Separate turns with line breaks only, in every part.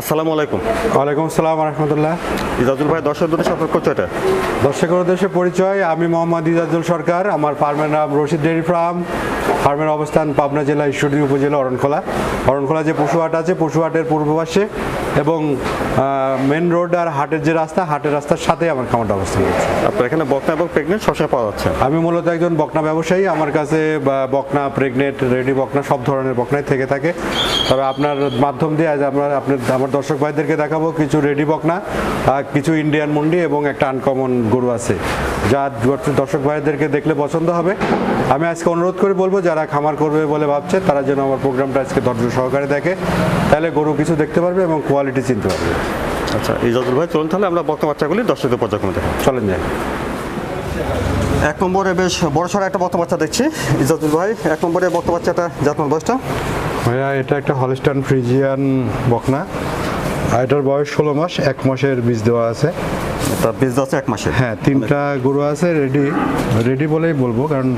আসসালামু আলাইকুম।
ওয়ালাইকুম আসসালাম রহমতুল্লাহ।
ইজাজুল ভাই দর্শক দুটো আপনার পরিচয়টা
দর্শকের উদ্দেশ্যে পরিচয় আমি মোহাম্মদ ইজাজুল সরকার আমার ফার্মের নাম রশিদ ডেয়ারি ফার্ম। ফার্মের অবস্থান পাবনা জেলা ঈশ্বরদী উপজেলা অরণখোলা। অরণখোলা যে পশুহাট আছে পশুহাটের পূর্ব পাশে এবং মেন রোড আর হাটের যে রাস্তা হাটের রাস্তার সাথে আমার খামারটা অবস্থান করছে।
আপনার এখানে বকনা এবং প্রেগনেন্ট সবসময় পাওয়া যাচ্ছে?
আমি মূলত একজন বকনা ব্যবসায়ী। আমার কাছে বকনা প্রেগনেন্ট রেডি বকনা সব ধরনের বকনাই থেকে থাকে। তবে আপনার মাধ্যম দিয়ে আজ আমরা আপনার আমার দর্শক ভাইদেরকে দেখাবো কিছু রেডি বকনা আর কিছু ইন্ডিয়ান মুন্ডি এবং একটা আনকমন গরু আছে। যা দর্শক ভাইদেরকে দেখলে পছন্দ হবে। আমি আজকে অনুরোধ করে বলব যারা খামার করবে বলে ভাবছে তারা যেন আমার প্রোগ্রামটা আজকে ধৈর্য সহকারে দেখে। তাহলে গরু কিছু দেখতে পারবে এবং কোয়ালিটি চিনতে পারবে।
আচ্ছা ইজাজুল ভাই চলুন তাহলে আমরা বকনা বাচ্চাগুলি দর্শকদের পর্যায়ক্রমে দেখি।
চলেন যাই।
এক নম্বরে বেশ বড় সড়ো একটা বকনা বাচ্চা দেখছি। ইজাজুল ভাই এক নম্বরে বকনা বাচ্চাটা জাতমান বয়সটা?
ভাইয়া এটা একটা হলস্টান ফ্রিজিয়ান বকনা। আর এটার বয়স ষোলো মাস এক মাসের বীজ দেওয়া আছে।
এটা বীজ দেওয়া আছে এক মাসে
হ্যাঁ তিনটা গরু আছে রেডি রেডি বলেই বলব কারণ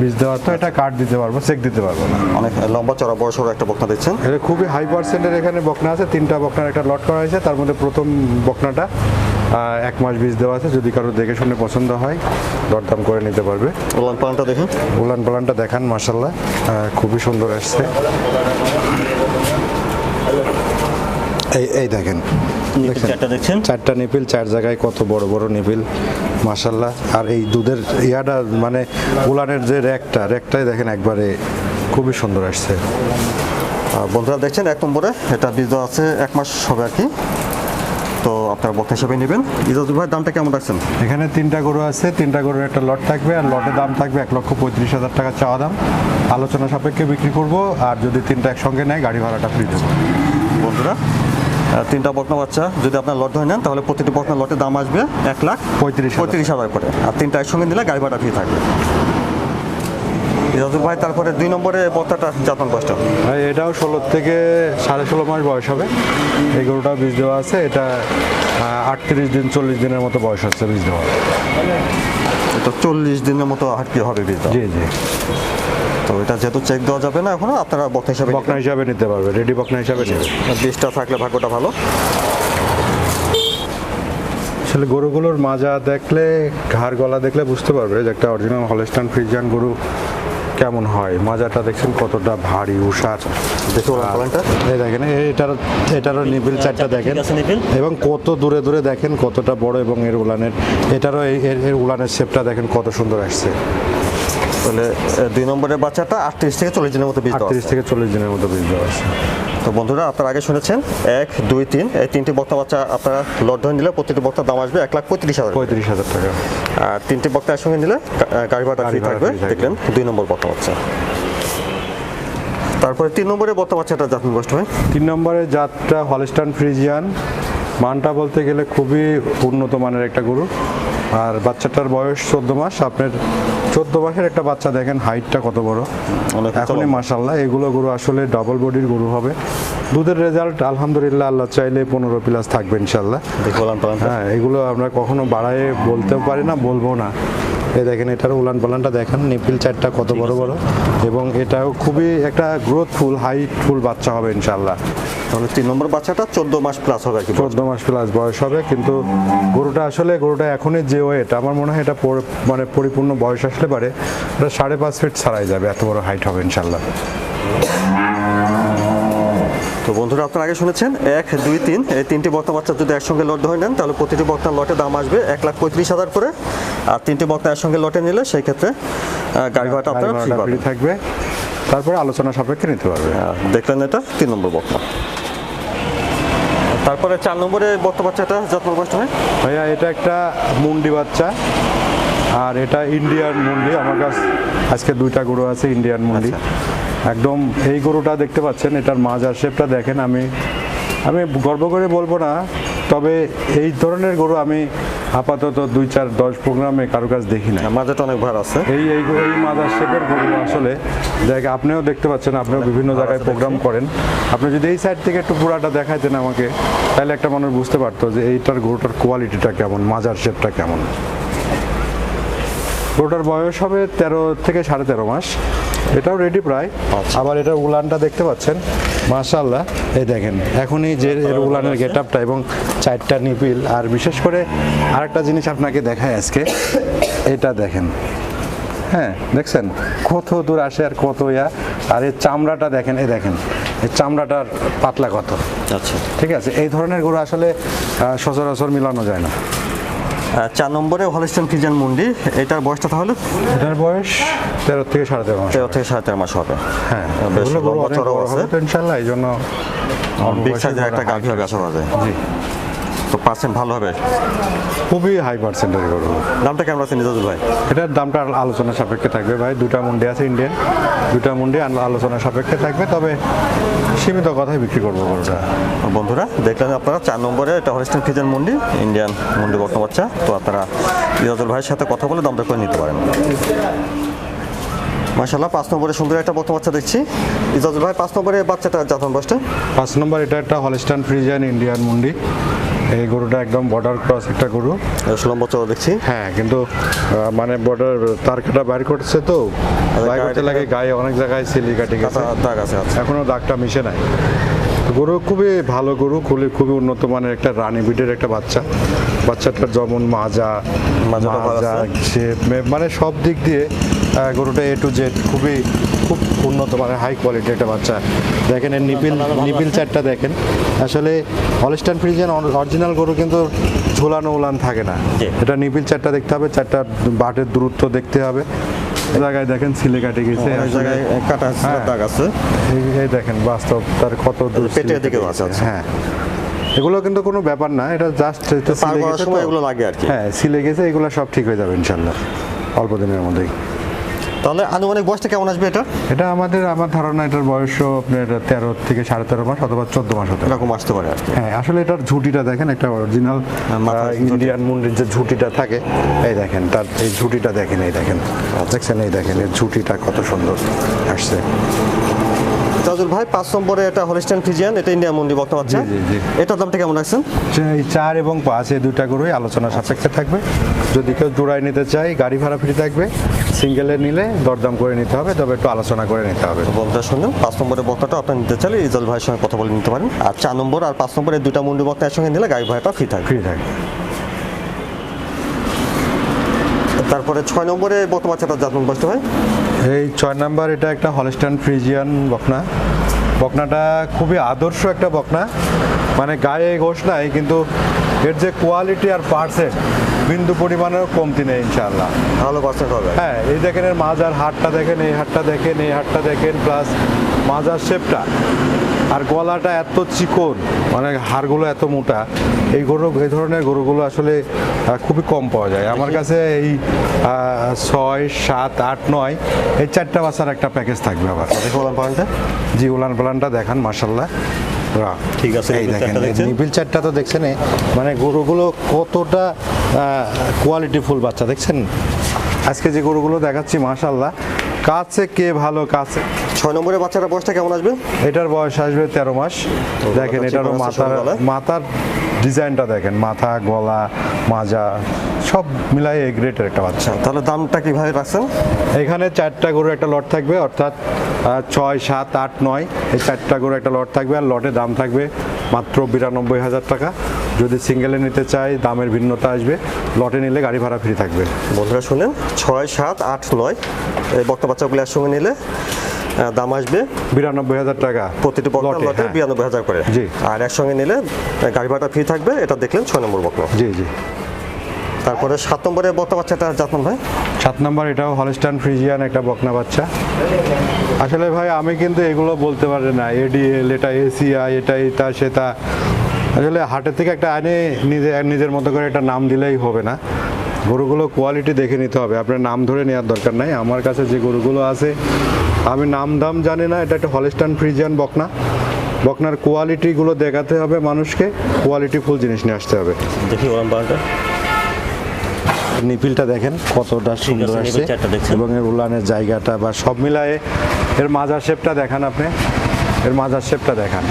বীজ দেওয়া তো এটা কাট দিতে পারব চেক দিতে পারব না।
অনেক লম্বা চড়া বড় সড়ো একটা বকনা দেখছেন?
এটা খুবই হাই পার্সেন্টের এখানে বকনা আছে তিনটা বকনার একটা লট করা হয়েছে তার মধ্যে প্রথম বকনাটা। এক মাস বীজ দেওয়া আছে যদি কারও দেখে শুনে পছন্দ হয় দরদাম করে নিতে পারবে।
উলান পালানটা দেখুন।
উলান পালানটা দেখান মার্শাল্লাহ খুবই সুন্দর আসছে। এই এই দেখেন দেখছেন?
চারটা
নিপিল চার জায়গায় কত বড় বড় নিপিল মাসাল্লাহ আর এই দুধের ইয়াটা মানে উলানের যে র্যাকটা র্যাকটাই দেখেন একবারে খুবই সুন্দর আসছে।
বন্ধুরা দেখছেন এক নম্বরে এটা বীজ আছে এক মাস হবে আর কি। আপনার বকনা হিসাবে নেবেন। ইজাজুল ভাই দামটা কেমন রাখছেন?
এখানে তিনটা গরু আছে তিনটা গরুর একটা লট থাকবে আর লটের দাম থাকবে এক লক্ষ পঁয়ত্রিশ হাজার টাকা চাওয়া দাম। আলোচনা সাপেক্ষে বিক্রি করব আর যদি তিনটা একসঙ্গে নেয় গাড়ি ভাড়াটা ফ্রি দেবো।
বন্ধুরা তিনটা বকনা বাচ্চা যদি আপনার লট ধরে নেন তাহলে প্রতিটি বকনা লটের দাম আসবে এক লাখ
পঁয়ত্রিশ
পঁয়ত্রিশ হাজার করে। আর তিনটা একসঙ্গে নিলে গাড়ি ভাড়া ফ্রি থাকবে। ইজাজুল ভাই তারপরে দুই নম্বরে বক্তাটা জাতমান বয়সটা।
ভাই এটাও ষোলো থেকে সাড়ে ষোলো মাস বয়স হবে। এই গরুটা বীজ দেওয়া আছে এটা আটত্রিশ দিন চল্লিশ দিনের মতো বয়স হচ্ছে বীজ দেওয়া।
তো চল্লিশ দিনের মতো আর কি হবে বীজ
জি জি।
তো এটা যেহেতু চেক দেওয়া যাবে না এখনও আপনারা বক্তা হিসাবে
বকনা হিসাবে নিতে পারবে রেডি বকনা হিসাবে নেবে।
বীজটা থাকলে ভাগ্যটা ভালো।
আসলে গরুগুলোর মাজা দেখলে ঘাড় গলা দেখলে বুঝতে পারবে যে একটা অরিজিনাল হলস্টান ফ্রিজিয়ান গরু কেমন হয়? মাজাটা দেখছেন কতটা ভারী উষার এই দেখেন এটার এটারও নিবিল চারটা দেখেন। এবং কত দূরে দূরে দেখেন কতটা বড় এবং এর উলানের এটারও এর উলানের শেপটা দেখেন কত সুন্দর আসছে।
তাহলে দুই নম্বরের বাচ্চাটা আটত্রিশ থেকে চল্লিশ দিনের মতো বীজ
আটত্রিশ থেকে চল্লিশ দিনের মতো বীজ দেওয়া আছে।
তো বন্ধুরা আপনারা আগে শুনেছেন এক দুই তিন এই তিনটি বক্তা বাচ্চা আপনারা লট ধরে নিলে প্রতিটি বক্তার দাম আসবে এক লাখ পঁয়ত্রিশ হাজার
পঁয়ত্রিশ হাজার টাকা।
আর তিনটি বক্তা একসঙ্গে নিলে গাড়ি ভাড়া ফ্রি থাকবে। দেখলেন দুই নম্বর বক্তা বাচ্চা। তারপরে তিন নম্বরে বক্তা বাচ্চাটা জাতমান বয়স হয়
তিন নম্বরে জাতটা হলস্টান ফ্রিজিয়ান। মানটা বলতে গেলে খুবই উন্নত মানের একটা গরু। আর বাচ্চাটার বয়স চোদ্দ মাস আপনার চোদ্দ মাসের একটা বাচ্চা দেখেন হাইটটা কত বড়। এখনই মাসাল্লাহ এগুলো গরু আসলে ডাবল বডির গরু হবে। দুধের রেজাল্ট আলহামদুলিল্লাহ আল্লাহ চাইলে পনেরো প্লাস থাকবে ইনশাল্লাহ হ্যাঁ এগুলো আমরা কখনো বাড়ায় বলতেও পারি না বলব না। এই দেখেন এটার উলান পালানটা দেখেন নিপিল চারটা কত বড় বড়। এবং এটাও খুবই একটা গ্রোথফুল হাইটফুল বাচ্চা হবে ইনশাল্লাহ
তাহলে তিন নম্বর বাচ্চাটা চোদ্দ মাস প্লাস হবে কি
চোদ্দ মাস প্লাস বয়স হবে কিন্তু গরুটা আসলে গরুটা এখনই যে ওয়েট আমার মনে হয় এটা মানে পরিপূর্ণ বয়স আসলে পারে এটা সাড়ে পাঁচ ফিট ছাড়াই যাবে এত বড় হাইট হবে ইনশাল্লাহ
তো বন্ধুরা আপনারা আগে শুনেছেন এক দুই তিন এই তিনটি বক্তা বাচ্চা যদি একসঙ্গে লট ধরে নেন তাহলে প্রতিটি বক্তার লটে দাম আসবে এক লাখ পঁয়ত্রিশ হাজার করে। আর তিনটি বক্তা একসঙ্গে লটে নিলে সেই ক্ষেত্রে গাড়ি ভাড়াটা আপনারা ফ্রি
থাকবে। তারপরে আলোচনা সাপেক্ষে নিতে পারবে।
আহ, দেখলেন এটা তিন নম্বর বক্তা। তারপরে চার নম্বরে বক্তা বাচ্চাটা যত্ন বয়স হয়?
ভাইয়া এটা একটা মুন্ডি বাচ্চা আর এটা ইন্ডিয়ান মুন্ডি। আমার কাছে আজকে দুইটা গরু আছে ইন্ডিয়ান মুন্ডি। একদম এই গরুটা দেখতে পাচ্ছেন এটার মাজার শেপটা দেখেন আমি। আমি গর্ব করে বলব না তবে এই ধরনের গরু আমি আপাতত দুই চার দশ প্রোগ্রামে কারও কাছে দেখি না
মাজাটা অনেক ভার আছে।
এই এই এই মাজার শেপের গরু আসলে দেখ আপনিও দেখতে পাচ্ছেন আপনিও বিভিন্ন জায়গায় প্রোগ্রাম করেন। আপনি যদি এই সাইড থেকে একটু পুরাটা দেখাইতেন আমাকে তাহলে একটা মানুষ বুঝতে পারতো যে এইটার গরুটার কোয়ালিটিটা কেমন মাজার শেপটা কেমন। গরুটার বয়স হবে তেরো থেকে সাড়ে তেরো মাস। এটাও রেডি প্রায়।
আচ্ছা।
আবার এটা উলানটা দেখতে পাচ্ছেন? মাশাল্লাহ এই দেখেন এখনই যে এর উলানের গেট আপটা এবং চারটা নিপিল। আর বিশেষ করে আরেকটা জিনিস আপনাকে দেখায় আজকে এটা দেখেন। হ্যাঁ দেখছেন? কত দূর আসে আর কত ইয়া। আর এর চামড়াটা দেখেন এই দেখেন এই চামড়াটার পাতলা কত।
আচ্ছা।
ঠিক আছে? এই ধরনের গরু আসলে সচরাচর মিলানো যায় না।
চার নম্বরে হলিস্টান ফিজান মুন্ডি। এটার বয়সটা তাহলে?
এটার বয়স তেরো থেকে সাড়ে তেরো মাস।
তেরো থেকে সাড়ে তেরো মাস হবে।
হ্যাঁ
বেশ লম্বা চড়াও আছে।
ইনশাল্লাহ এই জন্য অল্প
বিগ সাইজের একটা গাভী হবে আশা করা যায়।
জি।
তো পার্সেন্ট ভালো হবে?
খুবই হাই পার্সেন্টের গরু।
দামটা কেমন আছে নিজাজুল ভাই?
এটার দামটা আলোচনা সাপেক্ষে থাকবে ভাই। দুটা মুন্ডি আছে ইন্ডিয়ান দুটা মুন্ডি আলো- আলোচনা সাপেক্ষে থাকবে। তবে সীমিত কথাই বিক্রি করব গরুটা।
বন্ধুরা দেখলেন আপনারা চার নম্বরে এটা হলিস্টান ফিজান মুন্ডি ইন্ডিয়ান মুন্ডি বর্তমান বাচ্চা। তো আপনারা নিজাজুল ভাইয়ের সাথে কথা বলে দামটা করে নিতে পারেন। মাশাল্লাহ পাঁচ নম্বরে সুন্দর একটা বর্তমান বাচ্চা দেখছি। ইজাজুল ভাই পাঁচ নম্বরে বাচ্চাটা জাতন বসটা
পাঁচ নম্বর এটা একটা হলিস্টান ফ্রিজিয়ান ইন্ডিয়ান মুন্ডি। এই গরুটা একদম বর্ডার ক্রস একটা গরু।
ষোলো বছর দেখছি।
হ্যাঁ কিন্তু মানে বর্ডার তার কাটা বাইর করছে তো। বাইর করতে লাগে গায়ে অনেক জায়গায় সিলি কাটি গেছে।
দাগ আছে আচ্ছা।
এখনও দাগটা মিশে নাই। গরু খুবই ভালো গরু খুবই খুবই উন্নত মানের একটা রানী বিটের একটা বাচ্চা। বাচ্চাটার যেমন মাজা মাজা মানে সব দিক দিয়ে গরুটা এ টু জেড খুবই খুব উন্নত মানের হাই কোয়ালিটির একটা বাচ্চা। দেখেন এর নিপিল নিপিল চারটা দেখেন। আসলে হলিস্টান ফ্রিজিয়ান অরিজিনাল গরু কিন্তু ঝোলানো উলান থাকে না। এটা নিপিল চারটা দেখতে হবে চারটা বাটের দূরত্ব দেখতে হবে। জায়গায় দেখেন সিলে কাটে গেছে
জায়গায় কাটা
হ্যাঁ।
দাগ আছে।
এই- দেখেন বাস্তব তার কত দূর
পেটের
কেটে
আছে।
হ্যাঁ। এগুলো কিন্তু কোনো ব্যাপার না এটা জাস্ট
এগুলো লাগে আর কি।
হ্যাঁ সিলে গেছে এগুলো সব ঠিক হয়ে যাবে ইনশাল্লাহ। অল্প দিনের মধ্যেই।
তাহলে আনুমানিক বয়সটা কেমন আসবে এটা?
এটা আমাদের আমার ধারণা এটার বয়স আপনার তেরো থেকে সাড়ে তেরো মাস অথবা চোদ্দ মাস হতে
এরকম আসতে পারে
হ্যাঁ আসলে এটার ঝুটিটা দেখেন একটা অরিজিনাল
ঝুঁটি।
ইন্ডিয়ান মুন্ডির যে ঝুটিটা থাকে এই দেখেন তার এই ঝুটিটা দেখেন এই দেখেন দেখছেন এই দেখেন এই ঝুটিটা কত সুন্দর আসছে।
তাজুল ভাই পাঁচ নম্বরে এটা হলিস্টান ফিজিয়ান এটা ইন্ডিয়া মন্ডি বর্তমান
জি।
এটার দামটা কেমন রাখছেন?
এই চার এবং পাঁচ এই দুইটা গরুই আলোচনা সাপেক্ষে থাকবে। যদি কেউ জোড়ায় নিতে চাই গাড়ি ভাড়া ফ্রি থাকবে। সিঙ্গেলে নিলে দরদাম করে নিতে হবে তবে একটু আলোচনা করে নিতে হবে।
বলতে শুনুন পাঁচ নম্বরের বক্তাটা আপনি নিতে চাইলে ইজাল ভাইয়ের সঙ্গে কথা বলে নিতে পারেন। আর চার নম্বর আর পাঁচ নম্বরের দুইটা মন্ডি বক্তা একসঙ্গে নিলে গাড়ি ভাড়াটা ফ্রি থাকে
ফ্রি থাকে
তারপরে ছয় নম্বরে বর্তমান বাচ্চাটা জাতন বসতে হয়।
এই ছয় নম্বর এটা একটা হলস্টান ফ্রিজিয়ান বকনা। বকনাটা খুবই আদর্শ একটা বকনা। মানে গায়ে ঘোষ নাই কিন্তু এর যে কোয়ালিটি আর পার্সেন্ট বিন্দু পরিমাণেরও কমতি নেই ইনশাল্লাহ
ভালো পার্সেন্ট হবে।
হ্যাঁ এই দেখেন এর মাজার হাটটা দেখেন এই হাটটা দেখেন এই হাটটা দেখেন প্লাস মাজার শেপটা আর গলাটা এত চিকন মানে হাড়গুলো এত মোটা এই গরু এই ধরনের গরুগুলো আসলে খুবই কম পাওয়া যায়। আমার কাছে এই ছয় সাত আট নয় এই চারটা বাচ্চার একটা প্যাকেজ থাকবে আবার।
দেখে বলেন পয়েন্টটা
জি উলান পালানটা দেখান মার্শাল্লাহ
ঠিক আছে,
এই দেখেন? নিপিল চারটা তো দেখছেন মানে গরুগুলো কতটা কোয়ালিটি ফুল বাচ্চা দেখছেন? আজকে যে গরুগুলো দেখাচ্ছি মাশাল্লাহ কাছে কে ভালো কাছে?
ছয় নম্বরের বাচ্চাটা বয়সটা কেমন আসবে?
এটার বয়স আসবে তেরো মাস। দেখেন এটারও মাথার মাথার ডিজাইনটা দেখেন মাথা গলা মাজা। সব মিলাই এ গ্রেটের একটা বাচ্চা।
তাহলে দামটা কীভাবে রাখছেন?
এখানে চারটা গরু একটা লট থাকবে অর্থাৎ ছয় সাত আট নয় এই চারটা গরু একটা লট থাকবে আর লটের দাম থাকবে মাত্র বিরানব্বই হাজার টাকা। যদি সিঙ্গেলে নিতে চাই দামের ভিন্নতা আসবে লটে নিলে গাড়ি ভাড়া ফ্রি থাকবে।
বন্ধুরা শুনেন ছয় সাত আট নয় এই বক্তা বাচ্চাগুলো একসঙ্গে নিলে দাম আসবে
বিরানব্বই হাজার টাকা
প্রতিটি
লটে, হ্যাঁ।
বিরানব্বই হাজার করে।
জি।
আর একসঙ্গে নিলে গাড়ি ভাড়াটা ফ্রি থাকবে এটা দেখলেন ছয় নম্বর বক্তা।
জি জি।
তারপরে সাত নম্বরে বক্তা বাচ্চাটা জাতন ভাই
সাত নম্বর এটাও হলস্টান ফ্রিজিয়ান একটা বকনা বাচ্চা। আসলে ভাই আমি কিন্তু এগুলো বলতে পারি না। এডিএল এটা এসিআই এটা এটা সেটা। আসলে হাটের থেকে একটা আনে নিজে নিজের মতো করে একটা নাম দিলেই হবে না। গরুগুলো কোয়ালিটি দেখে নিতে হবে। আপনার নাম ধরে নেওয়ার দরকার নাই। আমার কাছে যে গরুগুলো আছে আমি নাম দাম জানি না। এটা একটা হলস্টান ফ্রিজিয়ান বকনা। বকনার কোয়ালিটিগুলো দেখাতে হবে মানুষকে। কোয়ালিটি ফুল জিনিস নিয়ে আসতে হবে।
দেখি ওরাম বারোটা
নিপিলটা দেখেন কতটা সুন্দর আসছে? এবং এর উলানের জায়গাটা বা সব মিলায়ে এর মাজার শেপটা দেখান আপনি। এর মাজার শেপটা দেখান।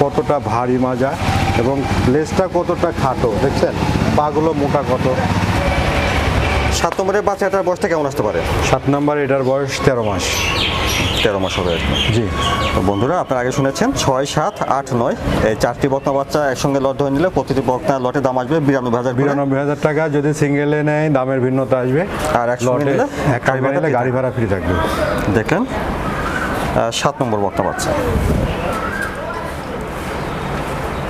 কতটা ভারী মাজা এবং লেজটা কতটা খাটো দেখছেন? পাগুলো মোটা কত।
সাত নম্বরের বাচ্চাটার বয়সটা কেমন আসতে পারে?
সাত নম্বর এটার বয়স তেরো মাস।
তেরো মাস হবে
জি।
তো বন্ধুরা আপনারা আগে শুনেছেন ছয় সাত আট নয় এই চারটি বকনা বাচ্চা একসঙ্গে লট ধরে নিলে প্রতিটি বকনা লটে দাম আসবে বিরানব্বই হাজার
বিরানব্বই হাজার টাকা যদি সিঙ্গেলে নেয় দামের ভিন্নতা আসবে।
আর
লটে এক নিলে গাড়ি ভাড়া ফ্রি থাকবে।
দেখলেন সাত নম্বর বকনা বাচ্চা।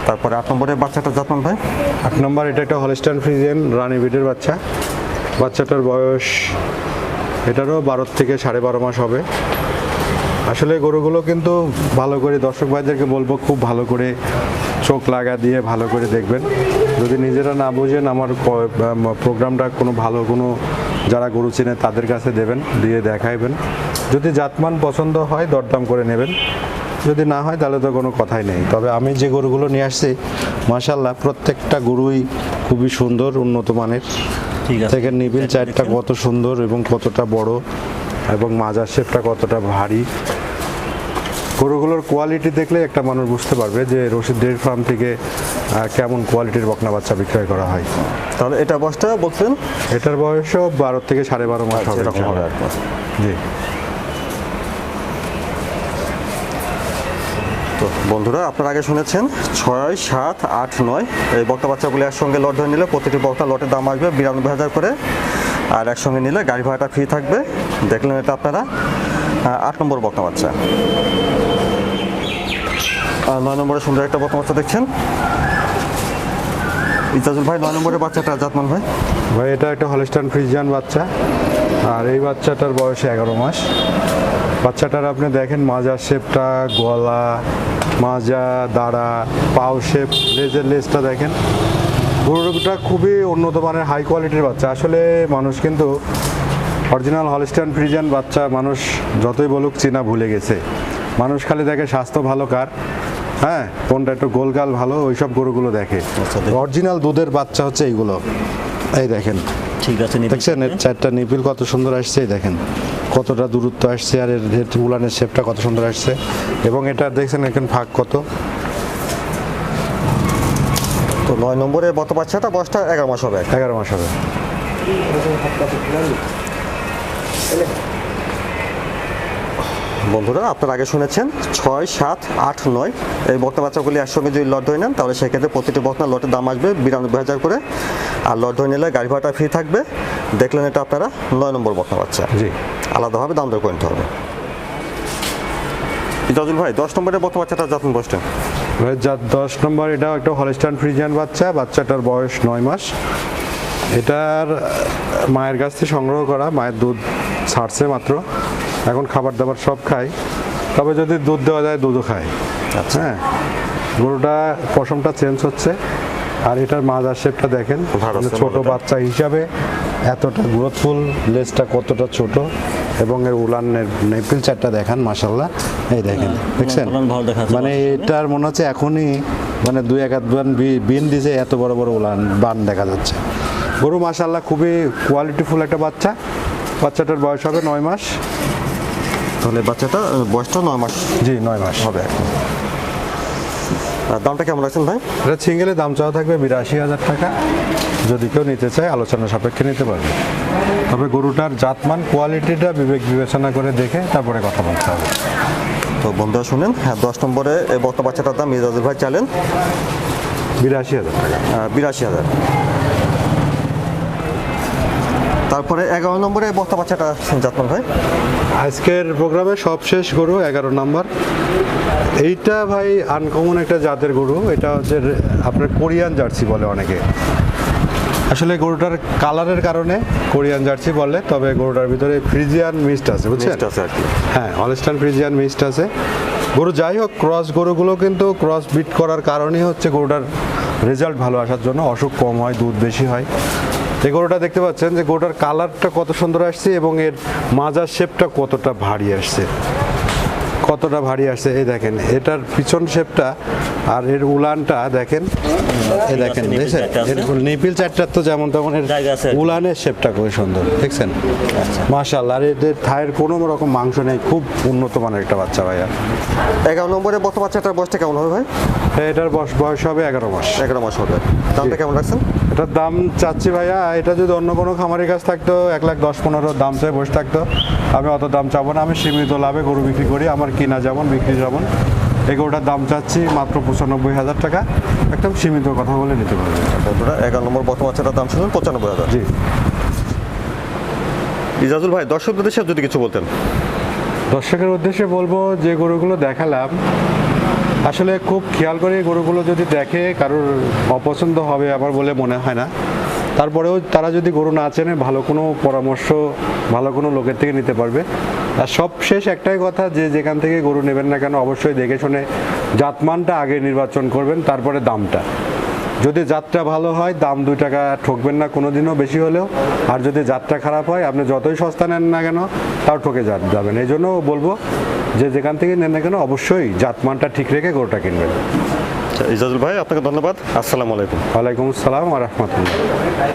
তারপরে আট নম্বরের বাচ্চাটা যত্ন ভাই।
আট নম্বর এটা একটা হলস্টান ফ্রিজেন রানী বিটের বাচ্চা। বাচ্চাটার বয়স এটারও বারো থেকে সাড়ে বারো মাস হবে। আসলে গরুগুলো কিন্তু ভালো করে দর্শক ভাইদেরকে বলব, খুব ভালো করে চোখ লাগা দিয়ে ভালো করে দেখবেন। যদি নিজেরা না বুঝেন, আমার প্রোগ্রামটা কোনো ভালো কোনো যারা গরু চেনে তাদের কাছে দেবেন, দিয়ে দেখাইবেন। যদি জাতমান পছন্দ হয়, দরদাম করে নেবেন। যদি না হয়, তাহলে তো কোনো কথাই নেই। তবে আমি যে গরুগুলো নিয়ে আসছি মাশাল্লাহ প্রত্যেকটা গরুই খুবই সুন্দর, উন্নত মানের। থেকে নিবিল চারটা কত সুন্দর এবং কতটা বড় এবং মাজার শেপটা কতটা ভারী। গরুগুলোর কোয়ালিটি দেখলে একটা মানুষ বুঝতে পারবে যে রশিদ ডেয়ারি ফার্ম থেকে কেমন কোয়ালিটির বকনা বাচ্চা বিক্রয় করা হয়।
তাহলে এটা বয়সটা বলছেন?
এটার বয়সও বারো থেকে সাড়ে বারো মাস হবে
এরকম হবে।
জি
তো বন্ধুরা, আপনারা আগে শুনেছেন, ছয়, সাত, আট, নয়, এই বক্তা বাচ্চাগুলি একসঙ্গে লট ধরে নিলে প্রতিটি বক্তা লটের দাম আসবে বিরানব্বই হাজার করে। আর একসঙ্গে নিলে গাড়ি ভাড়াটা ফ্রি থাকবে। দেখলেন এটা আপনারা আট নম্বর বক্তা বাচ্চা। নয় নম্বরে সুন্দর একটা বক্তা বাচ্চা দেখছেন। ইজাজুল ভাই, নয় নম্বরের বাচ্চাটা জাতমান ভাই।
ভাই, এটা একটা হলস্টান ফ্রিজিয়ান বাচ্চা। আর এই বাচ্চাটার বয়স এগারো মাস। বাচ্চাটার আপনি দেখেন, মাজার শেপটা, গলা মাজা দাঁড়া পাও শেপ লেজের লেজটা দেখেন। গরুটা খুবই উন্নত মানের হাই কোয়ালিটির বাচ্চা। আসলে মানুষ কিন্তু অরিজিনাল হলস্টান ফ্রিজিয়ান বাচ্চা মানুষ যতই বলুক চীনা ভুলে গেছে। মানুষ খালি দেখে স্বাস্থ্য ভালো কার হ্যাঁ? কোনটা একটু গোলগাল ভালো ওইসব গরুগুলো দেখে।
আচ্ছা,
অরিজিনাল দুধের বাচ্চা হচ্ছে এইগুলো। এই দেখেন।
ঠিক আছে
দেখছেন? চারটা নিপিল কত সুন্দর আসছে এই দেখেন। কতটা দূরত্ব আসছে আর এর উলানের শেপটা কত সুন্দর আসছে? এবং এটা দেখছেন এখন ফাঁক কত?
তো নয় নম্বরের বক্তা বাচ্চাটা বয়সটা এগারো মাস হবে।
এগারো মাস হবে।
বন্ধুরা আপনারা আগে শুনেছেন ছয় সাত আট নয় এই বক্তা বাচ্চাগুলি একসঙ্গে যদি লট ধরে নেন তাহলে সেক্ষেত্রে প্রতিটি বক্তা লটের দাম আসবে বিরানব্বই হাজার করে। আর লট ধরে নিলে গাড়ি ভাড়াটা ফ্রি থাকবে। দেখলেন এটা আপনারা? নয় নম্বর বক্তা বাচ্চা।
জি।
আলাদাভাবে দাম দর করে নিতে হবে। ইজাজুল ভাই দশ নম্বরের বক্তা বাচ্চাটা যত্ন বসতেন
এবার যা দশ নম্বর এটাও একটা হলস্টান ফ্রিজিয়ান বাচ্চা। বাচ্চাটার বয়স নয় মাস। এটার মায়ের কাছ থেকে সংগ্রহ করা। মায়ের দুধ ছাড়ছে মাত্র। এখন খাবার দাবার সব খায়। তবে যদি দুধ দেওয়া যায় দুধও খায়।
আচ্ছা।
হ্যাঁ। গরুটা পশমটা চেঞ্জ হচ্ছে। আর এটার মাজার শেপটা দেখেন। মানে ছোট বাচ্চা হিসাবে। এতটা গ্রোথফুল লেজটা কতটা ছোট এবং এর উলানের নেপিল চারটা দেখান মাসাল্লাহ এই দেখেন দেখছেন?
ভালো দেখা
মানে এটার মনে হচ্ছে এখনই মানে দুই এক আধ বান দিছে এত বড় বড় উলান বান দেখা যাচ্ছে। গরু মাসাল্লাহ খুবই কোয়ালিটিফুল একটা বাচ্চা। বাচ্চাটার বয়স হবে নয় মাস।
তাহলে বাচ্চাটা বয়সটা নয় মাস।
জি নয় মাস
হবে এখন। দামটা কেমন রাখছেন ভাই?
এটা সিঙ্গেলের দাম চাওয়া থাকবে বিরাশি হাজার টাকা। যদি কেউ নিতে চায় আলোচনা সাপেক্ষে নিতে পারবে। তবে গরুটার জাতমান কোয়ালিটিটা বিবেক বিবেচনা করে দেখে তারপরে কথা বলতে হবে।
তো বন্ধুরা শুনেন হ্যাঁ দশ নম্বরে এই বক্তা বাচ্চাটার দাম ইজাজুল ভাই চালেন।
বিরাশি হাজার টাকা।
বিরাশি হাজার। তারপরে এগারো নম্বরে বক্তা বাচ্চাটা যত্ন ভাই।
আজকের প্রোগ্রামে সবশেষ গরু এগারো নাম্বার। এইটা ভাই আনকমন একটা জাতের গরু। এটা হচ্ছে আপনার কোরিয়ান জার্সি বলে অনেকে। আসলে গরুটার কালারের কারণে কোরিয়ান জার্সি বলে তবে গরুটার ভিতরে ফ্রিজিয়ান মিস্ট আছে বুঝছেন? হ্যাঁ হলস্টান ফ্রিজিয়ান মিক্সড আছে। গরু যাই হোক ক্রস গরুগুলো কিন্তু ক্রস বিট করার কারণেই হচ্ছে গরুটার রেজাল্ট ভালো আসার জন্য অসুখ কম হয় দুধ বেশি হয়। এই গরুটা দেখতে পাচ্ছেন যে গরুটার কালারটা কত সুন্দর আসছে এবং এর মাজার শেপটা কতটা ভারী আসছে। কতটা ভারী আসছে এই দেখেন এটার পিছন শেপটা আর এর উলানটা দেখেন এই দেখেন
নিপিল
দেখছেন? নিপিল চারটার তো যেমন তেমন এর
জায়গা আছে
উলানের শেপটা খুবই সুন্দর দেখছেন? মাশাআল্লাহ আর এদের থায়ের কোনো রকম মাংস নেই খুব উন্নত মানের একটা বাচ্চা ভাইয়া।
এগারো নম্বরে বর্তমান বাচ্চাটার বয়সটা কেমন হবে ভাই?
এটার বয়স বয়স হবে এগারো মাস।
এগারো মাস হবে। দামটা কেমন রাখছেন?
এটার দাম চাচ্ছি ভাইয়া এটা যদি অন্য কোনো খামারের কাছ থাকতো এক লাখ দশ পনেরো দাম চেয়ে বসে থাকতো। আমি অত দাম চাবো না আমি সীমিত লাভে গরু বিক্রি করি আমার কিনা যেমন বিক্রি যেমন এই গরুটার দাম চাচ্ছি মাত্র পঁচানব্বই হাজার টাকা। একদম সীমিত কথা বলে নিতে পারবেন
এগারো নম্বর বর্তমান বাচ্চাটার দাম শুনলেন পঁচানব্বই হাজার।
জি।
ইজাজুল ভাই দর্শকদের দেশে যদি কিছু বলতেন।
দর্শকের উদ্দেশ্যে বলব যে গরুগুলো দেখালাম আসলে খুব খেয়াল করে গরুগুলো যদি দেখে কারোর অপছন্দ হবে আমার বলে মনে হয় না। তারপরেও তারা যদি গরু না চেনে, ভালো কোনো পরামর্শ, ভালো কোনো লোকের থেকে নিতে পারবে। আর সব শেষ একটাই কথা, যে যেখান থেকে গরু নেবেন না কেন, অবশ্যই দেখে শুনে জাতমানটা আগে নির্বাচন করবেন, তারপরে দামটা। যদি যাত্রা ভালো হয়, দাম দুই টাকা ঠকবেন না কোনো দিনও বেশি হলেও। আর যদি যাত্রা খারাপ হয়, আপনি যতই সস্তা নেন না কেন, তাও ঠকে যাবেন। এই জন্য বলব, যে যেখান থেকে নেন না কেন, অবশ্যই জাতমানটা ঠিক রেখে গরুটা কিনবেন।
আচ্ছা, ইজাজুল ভাই আপনাকে ধন্যবাদ। আসসালামু আলাইকুম।
ওয়ালাইকুম আসসালাম রহমতুল্লাহ।